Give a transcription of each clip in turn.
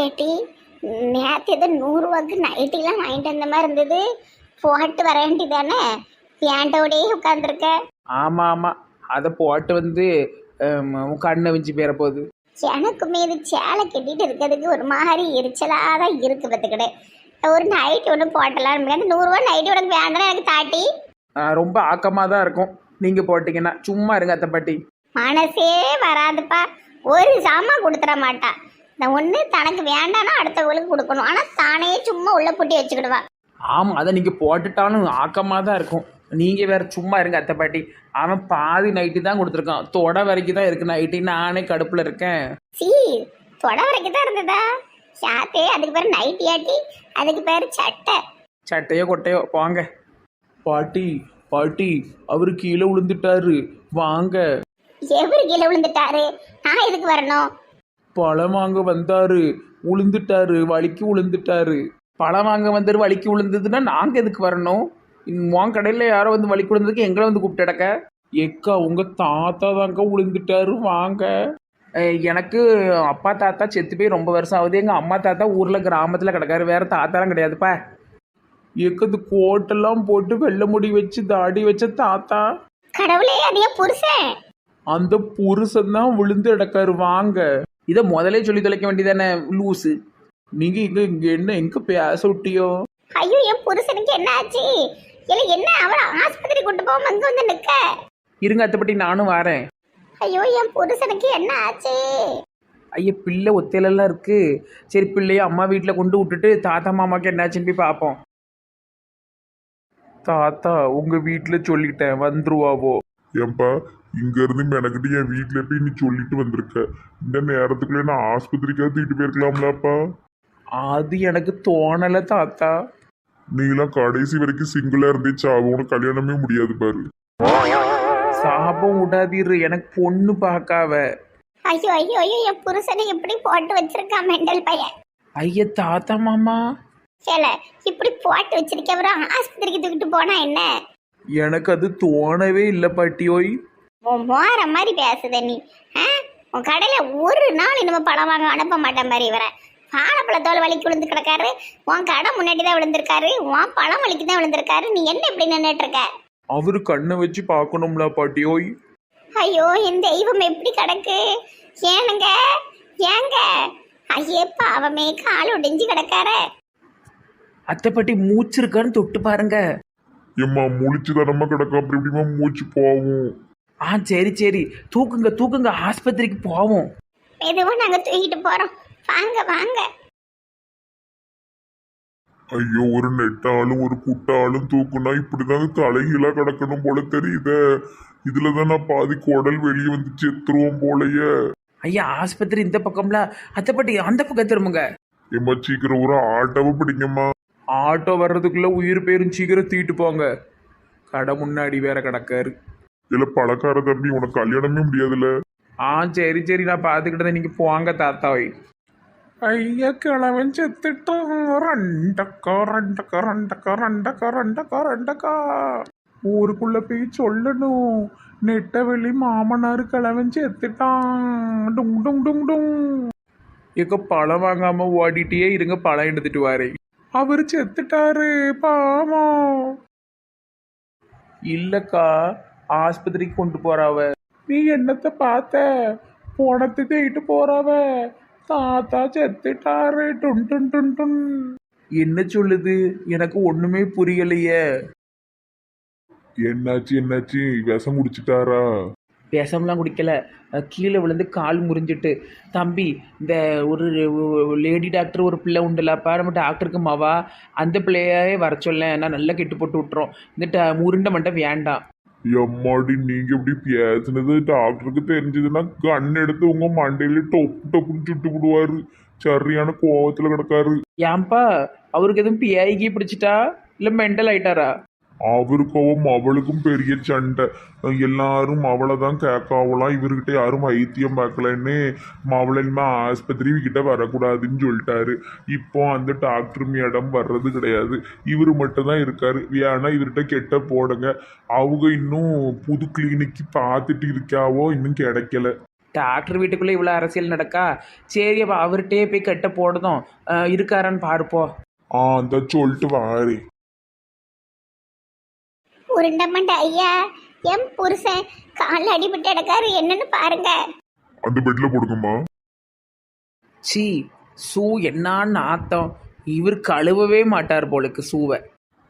கேட்டி நேற்று ஏதோ நூறுரூவாக்கு நைட்டிலாம் வாங்கிட்டு வந்த மாதிரி இருந்தது. போட்டு வர வேண்டியதானே? ஏன்டோடையே உட்காந்துருக்க ஆமாம் ஆமாம் அதை போட்டு வந்து உன் கண்ணை வச்சு பேர போகுது. எனக்குமே இது சேலை கட்டிட்டு இருக்கிறதுக்கு ஒரு மாதிரி எரிச்சலாக தான் இருக்கு பார்த்துக்கிட்டு ஒரு நைட் ஒன்று போட்டலாம். அந்த நூறுரூவா நைட்டு உனக்கு வேண்டாம் எனக்கு தாட்டி. ரொம்ப ஆக்கமாக தான் இருக்கும். நீங்கள் போட்டிங்கன்னா சும்மா இருங்க அத்தை பாட்டி. மனசே வராதுப்பா. ஒரு சாமான் கொடுத்துட மாட்டா. இந்த ஒன்று தனக்கு வேண்டாம்னா அடுத்தவங்களுக்கு கொடுக்கணும். ஆனால் தானே சும்மா உள்ள பூட்டி வச்சுக்கிடுவா. ஆமாம் அதை நீங்கள் போட்டுட்டாலும் ஆக்கமாக தான் இருக்கும். நீங்கள் வேற சும்மா இருங்க அத்தை பாட்டி. அவன் பாதி நைட்டி தான் கொடுத்துருக்கான். தொட வரைக்கும் தான் இருக்கு நைட்டி நானே கடுப்பில் இருக்கேன். சீ தொட வரைக்கும் தான் இருந்ததா? சாத்தே அதுக்கு பேர் நைட்டி ஆட்டி அதுக்கு பேர் சட்டை. சட்டையோ கொட்டையோ போங்க பாட்டி பாட்டி அவர் கீழே விழுந்துட்டாரு. வாங்க. எவரு கீழே விழுந்துட்டாரு? நான் எதுக்கு வரணும்? பழம் வாங்க வந்தாரு. உளுந்துட்டாரு வலிக்கு உளுந்துட்டாரு. பழம் வாங்க வந்தாரு வலிக்கு விழுந்ததுன்னா நாங்கள் எதுக்கு வரணும்? உன் கடையில் யாரோ வந்து வலிக்கு விழுந்ததுக்கு எங்களை வந்து கூப்பிட்டடக்க எக்கா உங்க தாத்தா தாங்க விழுந்துட்டாரு வாங்க. எனக்கு அப்பா தாத்தா செத்து போய் ரொம்ப வருஷம் ஆகுது. எங்கள் அம்மா தாத்தா ஊரில் கிராமத்தில் கிடக்காரு. வேற தாத்தாலாம் கிடையாதுப்பா. எக்கது கோட்டெல்லாம் போட்டு வெள்ளை முடி வச்சு தாடி வச்ச தாத்தா. கடவுளே அது புருஷன்? அந்த புருஷன் தான் விழுந்து கிடக்காரு வாங்க. இதை முதலே சொல்லி தொலைக்க வேண்டியதானே? லூசு. நீங்க இங்க இங்க என்ன எங்க பேச விட்டியோ? ஐயோ என் புருஷனுக்கு என்ன ஆச்சு? இல்ல என்ன? அவர் ஆஸ்பத்திரி கொண்டு போகாம அங்க வந்து நிக்க. இருங்க அத்தைப்பட்டி நானும் வரேன். ஐயோ என் புருஷனுக்கு என்ன ஆச்சு? ஐயா பிள்ளை ஒத்தையிலலாம் இருக்கு. சரி பிள்ளைய அம்மா வீட்டில் கொண்டு விட்டுட்டு தாத்தா மாமாக்கு என்னாச்சுன்னு போய் பார்ப்போம் தாத்தா உங்க வீட்டில் சொல்லிட்டேன் வந்துருவாவோ. ஏன்பா இங்க இருந்து மெனக்கிட்டு என் வீட்டுல போய் நீ சொல்லிட்டு வந்திருக்க. இந்த நேரத்துக்குள்ள நான் ஆஸ்பத்திரிக்காவது தூக்கிட்டு போயிருக்கலாம்லப்பா. அது எனக்கு தோணலை தாத்தா. நீலாம் கடைசி வரைக்கும் சிங்கிளா இருந்தே சாவு உனக்கு கல்யாணமே முடியாது பாரு. சாபம் விடாதீரு எனக்கு பொண்ணு பார்க்காவ. ஐயோ ஐயோ ஐயோ என் புருஷனை எப்படி போட்டு வச்சிருக்கான் மெண்டல் பையன்? ஐயா தாத்தா மாமா. ஏல இப்படி போட்டு வச்சிருக்க அப்புறம் ஆஸ்பத்திரிக்கு தூக்கிட்டு போனா என்ன? எனக்கு அது தோணவே இல்லை பாட்டியோய். உன் மோற மாதிரி பேசுத நீ ஆ? உன் கடையில ஒரு நாள் இனிமே பழம் வாங்க அனுப்ப மாட்டேன் மாதிரி இவரை. வாழைப்பழத்தோல் வலிக்கு விழுந்து கிடக்காரு. உன் கடை முன்னாடி தான் விழுந்திருக்காரு. உன் பழம் வலிக்கு தான் விழுந்திருக்காரு. நீ என்ன இப்படி நின்றுட்டு இருக்க? அவரு கண்ணை வச்சு பார்க்கணும்ல பாட்டியோய் ஐயோ என் தெய்வம் எப்படி கிடக்கு? ஏனுங்க? ஏங்க? ஐயே பாவமே கால் ஒடிஞ்சு கிடக்காரு. அத்தைப்பட்டி மூச்சு இருக்கான்னு தொட்டு பாருங்க. ஏம்மா முழிச்சு தனமா கிடக்க அப்படி இப்படிமா மூச்சு போகும் ஆ சரி சரி. தூக்குங்க தூக்குங்க. ஆஸ்பத்திரிக்கு போவோம். மெதுவாக நாங்க தூக்கிட்டு போறோம். வாங்க வாங்க. ஐயோ ஒரு நெட்டாலும் ஒரு குட்டாலும் தூக்குனா இப்படிதாங்க தலைகீழா கிடக்கணும் போல தெரியுதே. இதுலதான் நான் பாதி குடல் வெளியே வந்து செத்துருவோம் போலயே. ஐயா ஆஸ்பத்திரி இந்த பக்கம்ல. அத்தைப்பட்டி அந்த பக்கம் திரும்புங்க ஏம்மா சீக்கிரம் ஒரு ஆட்டோவை பிடிங்கம்மா. ஆட்டோ வர்றதுக்குள்ள உயிர் பேரும் சீக்கிரம் தீட்டு போங்க. கடை முன்னாடி வேற கிடக்காரு. இல்ல பழக்கார தம்பி உனக்கு கல்யாணமே முடியாதுல்ல? ஆ சரி சரி நான் பார்த்துக்கிட்டதை நீங்க போங்க தாத்தாவை. ஐயா கிழவன் செத்துட்டோம். ரெண்டக்கா ரெண்டக்கா ரெண்டக்கா ரெண்டக்கா ரெண்டக்கா ரெண்டக்கா. ஊருக்குள்ள போய் சொல்லணும். நெட்டவெளி மாமனார் கிழவன் செத்துட்டான். டுங் டுங் டுங் டுங் எங்க பழம் வாங்காம ஓடிட்டே இருங்க பழம் எடுத்துட்டு வாரேன் அவர் செத்துட்டாரு பாவம். இல்லக்கா ஆஸ்பத்திரிக்கு கொண்டு போறாவ. நீ என்னத்த பார்த்த? போனத்து தேயிட்டு போறாவ. தாத்தா செத்துட்டாரு. டுன் டுன் டுன் டுன். என்ன சொல்லுது? எனக்கு ஒண்ணுமே புரியலையே. என்னாச்சு என்னாச்சு? விஷம் குடிச்சிட்டாரா? விஷம்லாம் குடிக்கல. கீழே விழுந்து கால் முறிஞ்சிட்டு. தம்பி இந்த ஒரு லேடி டாக்டர் ஒரு பிள்ளை உண்டுலப்பா நம்ம டாக்டருக்கு மாவா. அந்த பிள்ளையே வர சொல்ல நான் நல்லா கெட்டு போட்டு விட்டுறோம். இந்த ட- உருண்டை மட்டும் வேண்டாம். எம்மாடி நீங்க இப்படி பேசினது டாக்டருக்கு தெரிஞ்சதுன்னா கண் எடுத்து உங்க மண்டையில டொப்பு டொப்புன்னு சுட்டு விடுவாரு சரியான கோவத்துல கிடக்காரு. ஏன்பா அவருக்கு எதுவும் பிஐகி பிடிச்சிட்டா? இல்ல மெண்டல் ஆயிட்டாரா? அவருக்கும் அவளுக்கும் பெரிய சண்டை. எல்லாரும் அவளை தான் கேட்காவலாம் இவர்கிட்ட யாரும் வைத்தியம் பார்க்கலன்னு அவளின்மா ஆஸ்பத்திரி கிட்ட வரக்கூடாதுன்னு சொல்லிட்டாரு. இப்போ அந்த டாக்டர் மேடம் வர்றது கிடையாது. இவர் மட்டும் தான் இருக்காரு. வேணா இவர்கிட்ட கெட்ட போடுங்க. அவங்க இன்னும் புது கிளினிக்கு பார்த்துட்டு இருக்காவோ? இன்னும் கிடைக்கல. டாக்டர் வீட்டுக்குள்ளே இவ்வளோ அரசியல் நடக்கா? சரி அப்போ அவர்கிட்டயே போய் கட்ட போடுதோம் இருக்காரான்னு பாருப்போ. ஆ அந்த சொல்லிட்டு வாரி. உருண்டமண்ட ஐயா என் புருஷன் காலில் அடிபட்டு கிடக்காரு என்னன்னு பாருங்க. அந்த பெட்ல போடுங்கம்மா. சி சூ என்ன நாத்தம். இவர் கழுவவே மாட்டார் போலுக்கு சூவை.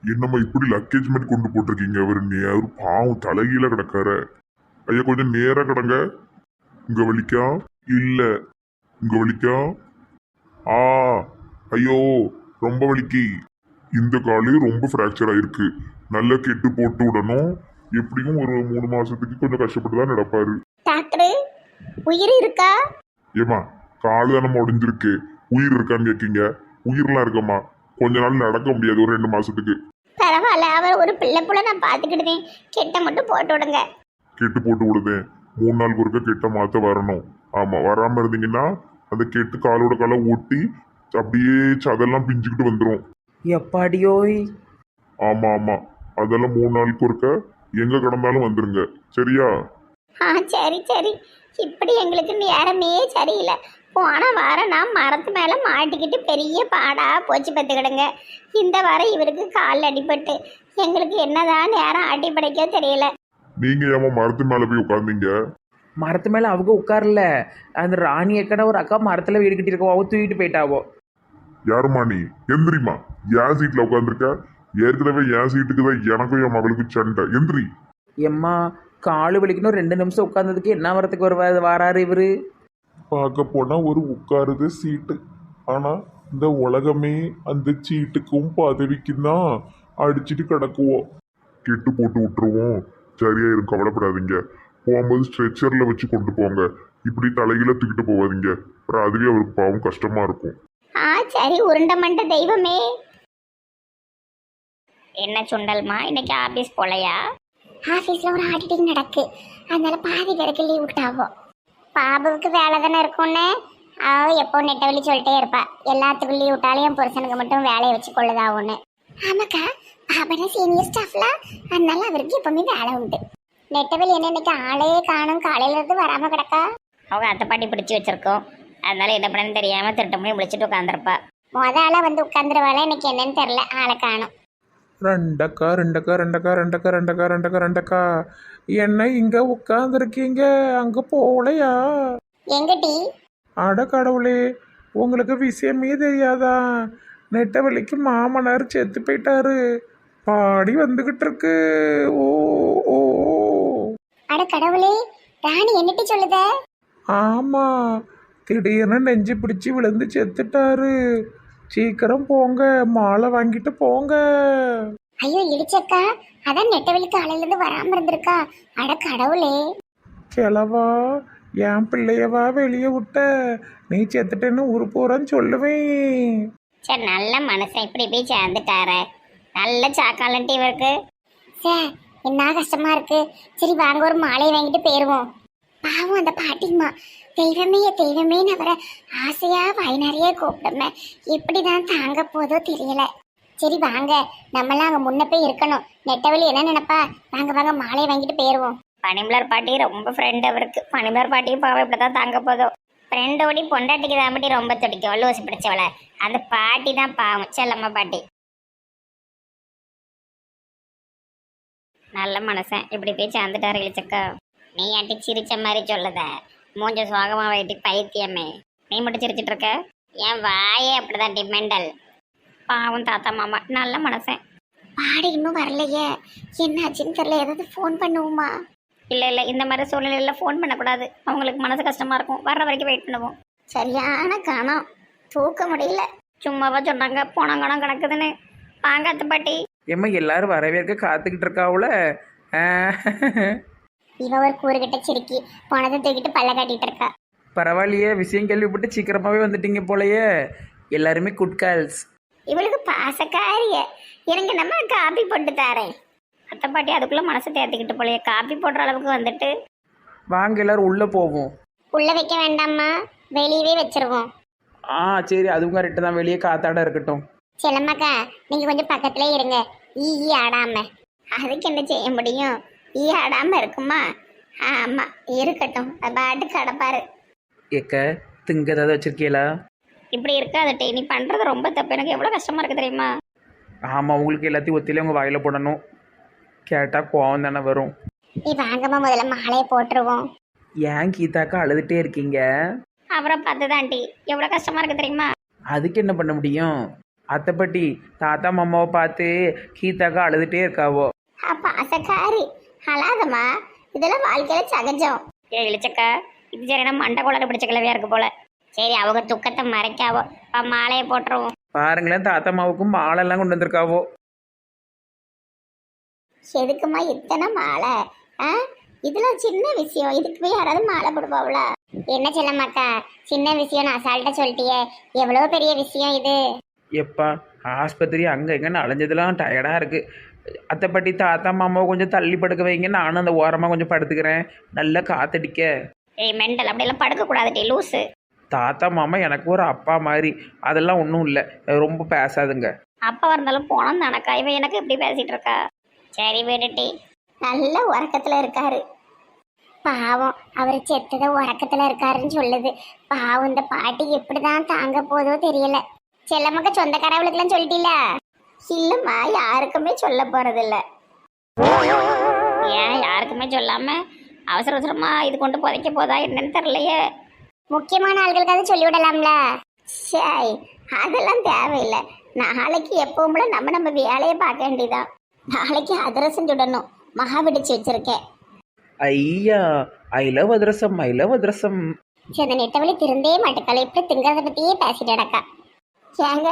என்னம்மா இப்படி லக்கேஜ் மாதிரி கொண்டு போட்டிருக்கீங்க? அவர் நே அவர் பாவம் தலைகீழ கிடக்கார. ஐயா கொஞ்சம் நேரா கிடங்க. இங்க வலிக்கா? இல்ல. இங்க வலிக்கா? ஆ ஐயோ ரொம்ப வலிக்கு. இந்த காலு ரொம்ப ஃப்ராக்சர் ஆயிருக்கு. நல்ல கெட்டு போட்டு விடணும். எப்படியும் ஒரு மூணு மாசத்துக்கு கொஞ்சம் கஷ்டப்பட்டு தான் நடப்பாரு. டாக்டர் உயிர் இருக்கா? ஏமா காலு தானே உடஞ்சிருக்கு. உயிர் இருக்கான்னு கேட்கீங்க உயிர்லாம் இருக்கம்மா. கொஞ்ச நாள் நடக்க முடியாது ஒரு ரெண்டு மாசத்துக்கு. பரவாயில்ல அவர் ஒரு பிள்ளை புள்ள நான் பார்த்துக்கிட்டேன். கெட்ட மட்டும் போட்டு விடுங்க. கெட்டு போட்டு விடுதேன். மூணு நாள் ஒருக்க கெட்ட மாத்த வரணும். ஆமா வராம இருந்தீங்கன்னா அந்த கெட்டு காலோட காலை ஒட்டி அப்படியே சதெல்லாம் பிஞ்சுக்கிட்டு வந்துடும் எப்பாடியோய் ஆமா ஆமா. அதெல்லாம் மூணு நாளுக்கு ஒருக்க எங்க கிடந்தாலும் வந்துருங்க. சரியா? ஆ சரி சரி. இப்படி எங்களுக்கு நேரமே சரியில்லை. போன வாரம் நான் மரத்து மேலே மாட்டிக்கிட்டு பெரிய பாடா போச்சு பார்த்துக்கிடுங்க. இந்த வாரம் இவருக்கு கால் அடிபட்டு. எங்களுக்கு என்னதான் நேரம் அடிப்படைக்கோ தெரியல. நீங்க ஏமா மரத்து மேல போய் உட்காந்தீங்க மரத்து மேலே அவங்க உட்காரல. அந்த ராணி எக்கட ஒரு அக்கா மரத்தில் வீடு கட்டியிருக்கோம் அவ தூக்கிட்டு போயிட்டாவோ. யாருமா நீ? எந்திரிமா என் சீட்ல உட்காந்துருக்க ஏற்கனவே என் சீட்டுக்கு தான் எனக்கும் என் மகளுக்கு சண்டை. எந்திரி. எம்மா காலு வலிக்கணும் ரெண்டு நிமிஷம் உட்காந்ததுக்கு என்ன வரத்துக்கு வருவாரு வாராரு இவரு? பார்க்க போனா ஒரு உட்காருது சீட்டு. ஆனா இந்த உலகமே அந்த சீட்டுக்கும் பதவிக்கும் தான் அடிச்சிட்டு கிடக்குவோம் கெட்டு போட்டு விட்டுருவோம். சரியா இருக்கும் கவலைப்படாதீங்க. போகும்போது ஸ்ட்ரெச்சர்ல வச்சு கொண்டு போங்க. இப்படி தலைகீழ தூக்கிட்டு போவாதீங்க. அப்புறம் அதுவே அவருக்கு பாவம் கஷ்டமா இருக்கும். ஆ சரி உருண்டை மண்ட தெய்வமே. என்ன சுண்டல்மா? இன்னைக்கு ஆபீஸ் போலையா? ஆபீஸ்ல ஒரு ஆடிட்டிங் நடக்கு. அதனால பாதி பேருக்கு லீவ் விட்டாவோ. பாபுவுக்கு வேலை தானே இருக்கும்னு? அவ எப்போ நெட்டவழி சொல்லிட்டே இருப்பா. எல்லாத்துக்கும் லீவ் விட்டாலும் என் புருஷனுக்கு மட்டும் வேலையை வச்சு கொள்ளுதாவுன்னு. ஆமாக்கா பாபனா சீனியர் ஸ்டாஃப்ல அதனால அவருக்கு எப்பவுமே வேலை உண்டு. நெட்டவழி என்ன இன்னைக்கு ஆளே காணும்? காலையில இருந்து வராம கிடக்கா? அவங்க அத்தை பாட்டி பிடிச்சி வச்சிருக்கோம். அதனால என்ன பண்ணு தெரியாம திருட்டு மணி முடிச்சுட்டு உட்காந்துருப்பா முத ஆளா வந்து உட்காந்துருவாள இன்னைக்கு என்னன்னு தெரியல. ஆளை காணும். ரெண்டக்கா ரெண்டக்கா ரெண்டக்கா ரெண்டக்கா ரெண்டக்கா ரெண்டக்கா ரெண்டக்கா. என்ன இங்க உட்காந்துருக்கீங்க அங்க போகலையா? எங்க டீ அட கடவுளே உங்களுக்கு விஷயமே தெரியாதா? நெட்டவழிக்கு மாமனார் செத்து போயிட்டாரு. பாடி வந்துகிட்டு இருக்கு. ஓ ஓ ஓ. அட கடவுளே ராணி என்னட்டி சொல்லுத? ஆமா திடீர்னு நெஞ்சு பிடிச்சி விழுந்து செத்துட்டாரு. சீக்கிரம் போங்க மாலை வாங்கிட்டு போங்க. ஐயோ இடிச்சக்கா. அதான் நெட்டவெளி காலையில இருந்து வராம இருந்திருக்கா. அட கடவுளே. கிளவா என் பிள்ளையவா வெளியே விட்ட. நீ செத்துட்டேன்னு ஊரு போறான்னு சொல்லுவேன். சரி நல்ல மனுஷன். இப்படி போய் சேர்ந்துட்டாரே. நல்ல சாக்காலன்ட்டு இவருக்கு. சார் என்ன கஷ்டமா இருக்கு. சரி வாங்க ஒரு மாலையை வாங்கிட்டு போயிருவோம். பாவம் அந்த பாட்டிம்மா. தெய்வமே தெய்வமே அவரை ஆசையா வாய் நிறைய கூப்பிடுமே எப்படிதான் தாங்க போதோ தெரியல. சரி வாங்க. நம்மளாம் அங்க முன்ன போய் இருக்கணும். நெட்டவழி என்ன நினைப்பா? வாங்க வாங்க மாலையை வாங்கிட்டு போயிருவோம். பனிமலர் பாட்டி ரொம்ப ஃப்ரெண்ட் அவருக்கு. பனிமலர் பாட்டியும் பாவம் இப்படிதான் தாங்க போதும் ஃப்ரெண்டோடி பொண்டாட்டிக்கு தான் பாட்டி ரொம்ப துடிக்கும். லூசு பிடிச்சவள. அந்த பாட்டி தான் பாவம். செல்லம்மா பாட்டி. நல்ல மனசன். இப்படி போய் சேர்ந்துட்டாரு இழிச்சக்கா நீ ஆண்டி சிரிச்ச மாதிரி சொல்லுத? மூஞ்ச சோகமா வைட்டி பைத்தியமே. நீ மட்டும் சிரிச்சிட்டு இருக்க? என் வாயே அப்படிதான் டிமெண்டல் பாவம் தாத்தா மாமா நல்ல மனுஷன் பாடி இன்னும் வரலையே. என்னாச்சுன்னு தெரியல ஏதாவது ஃபோன் பண்ணுவோமா? இல்லை இல்லை இந்த மாதிரி சூழ்நிலையில் ஃபோன் பண்ணக்கூடாது. அவங்களுக்கு மனசு கஷ்டமா இருக்கும். வர்ற வரைக்கும் வெயிட் பண்ணுவோம். சரியான கணம். தூக்க முடியல. சும்மாவா சொன்னாங்க போனங்கணம் கிடக்குதுன்னு. வாங்க அத்தை பாட்டி. ஏம்மா எல்லாரும் வரவேற்க காத்துக்கிட்டு இருக்காவுல இவ ஒரு கூறுகிட்ட சிரிக்கி போனதை தூக்கிட்டு பல்ல காட்டிட்டு இருக்கா. பரவாயில்லையே விஷயம் கேள்விப்பட்டு சீக்கிரமாகவே வந்துட்டீங்க போலயே. எல்லாருமே குட் கேர்ள்ஸ் இவளுக்கு பாசக்காரிய. எனக்கு நம்ம காப்பி போட்டு தாரேன். அத்தை பாட்டி அதுக்குள்ள மனசு தேர்த்திக்கிட்டு போலயே. காப்பி போடுற அளவுக்கு வந்துட்டு. வாங்க எல்லாரும் உள்ளே போவோம். உள்ள வைக்க வேண்டாமா வெளியவே வச்சிருவோம். ஆ சரி அதுவும் கரெக்டு தான். வெளியே காத்தாட இருக்கட்டும். செல்லம்மாக்கா நீங்க கொஞ்சம் பக்கத்துல இருங்க. ஈ ஈ ஆடாம. அதுக்கு என்ன செய்ய முடியும்? ஈ ஆடாம இருக்குமா ஆமா இருக்கட்டும். அது பாட்டு கிடப்பாரு. ஏக்க திங்க ஏதாவது வச்சிருக்கீங்களா இப்படி இருக்காதட்டே நீ பண்றது ரொம்ப தப்பு. எனக்கு எவ்வளவு கஷ்டமா இருக்கு தெரியுமா? ஆமாம் உங்களுக்கு எல்லாத்தையும் ஒத்திலே உங்கள் வாயில் போடணும். கேட்டால் கோவம் தானே வரும். நீ வாங்கம்மா முதல்ல மாலையை போட்டுருவோம். ஏன் கீதாக்கா அழுதுகிட்டே இருக்கீங்க? அப்புறம் பார்த்துதான்டி. எவ்வளவு கஷ்டமா இருக்கு தெரியுமா? அதுக்கு என்ன பண்ண முடியும்? அத்தைப்பட்டி தாத்தா மாமாவை பார்த்து கீதாக்கா அழுதுகிட்டே இருக்காவோ? அப்ப அசக்காரி அழாதம்மா. இதெல்லாம் வாழ்க்கையில சகஜம். ஏ இழிச்சக்கா இது சரியான மண்டை குளர பிடிச்ச கிளவியா இருக்கு போல. சரி அவங்க துக்கத்தை மறைக்காவோ. அப்ப மாலையை போட்டுருவோம். பாருங்களேன் தாத்தா மாவுக்கும் மாலெல்லாம் கொண்டு வந்திருக்காவோ. எதுக்குமா இத்தனை மாலை? ஆ? இதெல்லாம் சின்ன விஷயம். இதுக்கு போய் யாராவது மாலை போடுவாங்களா என்ன செல்லம்மாக்கா சின்ன விஷயம் நான் அசால்ட்டா சொல்லிட்டியே. எவ்வளவு பெரிய விஷயம் இது? எப்பா ஆஸ்பத்திரி அங்கே எங்கன்னு அலைஞ்சதுலாம் டயர்டாக இருக்குது அத்தைப்பட்டி தாத்தா மாமாவை கொஞ்சம் தள்ளி படுக்க வைங்க. நானும் அந்த ஓரமாக கொஞ்சம் படுத்துக்கிறேன். நல்லா காத்தடிக்க. ஏய் மெண்டல் அப்படியெல்லாம் படுக்க கூடாது லூசு. தாத்தா மாமா எனக்கு ஒரு அப்பா மாதிரி. அதெல்லாம் ஒன்றும் இல்லை. ரொம்ப பேசாதுங்க. அப்பா இருந்தாலும் போனோம் தானக்கா இவன் எனக்கு இப்படி பேசிட்டு இருக்கா? சரி விடுட்டி நல்ல உறக்கத்துல இருக்காரு. பாவம் அவர் செத்தத உறக்கத்துல இருக்காருன்னு சொல்லுது. பாவம் இந்த பாட்டி எப்படிதான் தாங்க போதோ தெரியல. செல்லமக்க சொந்தக்காரவளுக்குலாம் சொல்லிட்டீல? இல்லம்மா யாருக்குமே சொல்ல போறது இல்ல ஏன் யாருக்குமே சொல்லாம அவசர அவசரமா இது கொண்டு புதைக்க போதா என்னன்னு தெரியலையே. முக்கியமான ஆள்களுக்காவது சொல்லிவிடலாம்ல சரி அதெல்லாம் தேவையில்லை. நாளைக்கு எப்பவும்ல நம்ம நம்ம வேலையை பார்க்க வேண்டியதான் நாளைக்கு அதிரசம் சுடணும். மகா பிடிச்சு வச்சிருக்கேன். ஐயா I love adhirasam I love அதிரசம். சரி அந்த நெட்டவழி திருந்தே மாட்டுக்களை இப்படி திங்கிறத பத்தியே பேசிட்டு நடக்கா ஏங்க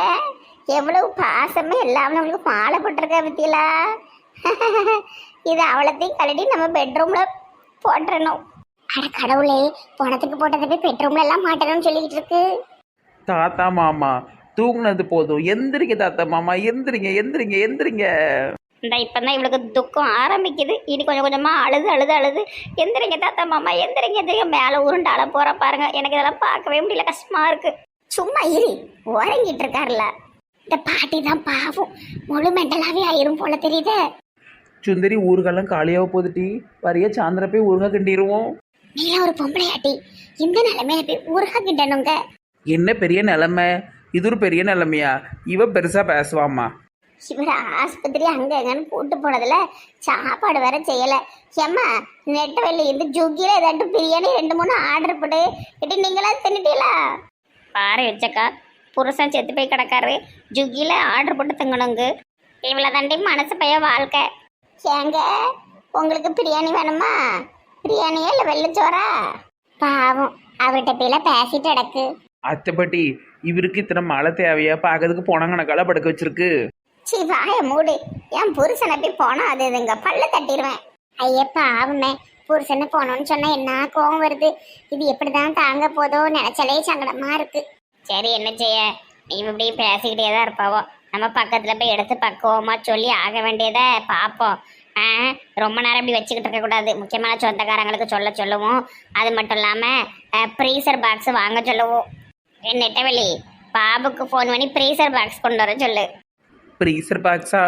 எவ்வளவு பாசமா எல்லாம் நம்மளுக்கு மாலை போட்டிருக்க பத்தியலா இது அவளத்தையும் கழட்டி நம்ம பெட்ரூம்ல போட்டுறணும். அட கடவுளே பணத்துக்கு போட்டதை போய் பெட்ரூம்ல எல்லாம் மாட்டணும்னு சொல்லிக்கிட்டு இருக்கு. தாத்தா மாமா தூங்குனது போதும். எந்திரிங்க தாத்தா மாமா. எந்திரிங்க எந்திரிங்க எந்திரிங்க. இந்த இப்பதான் இவளுக்கு துக்கம் ஆரம்பிக்குது. இனி கொஞ்சம் கொஞ்சமா அழுது அழுது அழுது. எந்திரிங்க தாத்தா மாமா எந்திரிங்க எந்திரிங்க. மேல உருண்டு அழ போற பாருங்க. எனக்கு இதெல்லாம் பார்க்கவே முடியல. கஷ்டமா இருக்கு. சும்மா இரு. உறங்கிட்டு இருக்காருல. இந்த பாட்டி தான் பாவம். முழு மெண்டலாவே ஆயிரும் போல தெரியுது. சுந்தரி ஊருக்கெல்லாம் காலியாக போகுதுட்டி வரைய சாயந்தர போய் ஊருகா கிண்டிடுவோம் நீலாம் ஒரு பொம்பளையாட்டி. இந்த நிலைமையில போய் ஊருகா கிட்டணுங்க என்ன பெரிய நிலைமை? இது ஒரு பெரிய நிலைமையா? இவ பெருசா பேசுவாம்மா. இவர் ஆஸ்பத்திரி அங்க எங்கன்னு கூட்டு போனதுல சாப்பாடு வேற செய்யல. ஏம்மா நெட்ட வெளில இருந்து ஜுக்கியில ஏதாட்டு பிரியாணி ரெண்டு மூணு ஆர்டர் போட்டு இட்டு நீங்களா தின்னுட்டீங்களா? பாரு வச்சக்கா. புருஷன் செத்து போய் கிடக்காரு. ஜுக்கியில ஆர்டர் போட்டு திங்கணுங்க. இவ்வளோ தாண்டி மனசு பைய வாழ்க்கை. ஏங்க உங்களுக்கு பிரியாணி வேணுமா? பிரியாணியா இல்லை வெள்ளச்சோறா பாவம் அவர்கிட்ட போயில பேசிட்டு கிடக்கு. அத்தைப்பட்டி இவருக்கு இத்தனை மழை தேவையா? பார்க்கறதுக்கு போனாங்கனக்கால படுக்க வச்சிருக்கு. சீ வாய மூடு. என் புருஷனை போய் போனா அது இதுங்க. பல்ல தட்டிடுவேன் ஐயப்பா ஆவுமே புருஷனை போனோம்னு சொன்னா என்ன கோவம் வருது? இது எப்படிதான் தாங்க போதோ? நினைச்சாலே சங்கடமா இருக்கு. சரி என்ன செய்ய? நீ இப்படி பேசிக்கிட்டே தான் இருப்பாவோ. நம்ம பக்கத்தில் போய் எடுத்து பக்குவமாக சொல்லி ஆக வேண்டியதை பார்ப்போம். ரொம்ப நேரம் இப்படி வச்சுக்கிட்டு இருக்கக்கூடாது முக்கியமான சொந்தக்காரங்களுக்கு சொல்ல சொல்லுவோம். அது மட்டும் இல்லாமல் ப்ரீசர் பாக்ஸ் வாங்க சொல்லுவோம். என் நெட்டவெளி பாபுக்கு ஃபோன் பண்ணி ப்ரீசர் பாக்ஸ் கொண்டு வர சொல்லு. ப்ரீசர் பாக்ஸா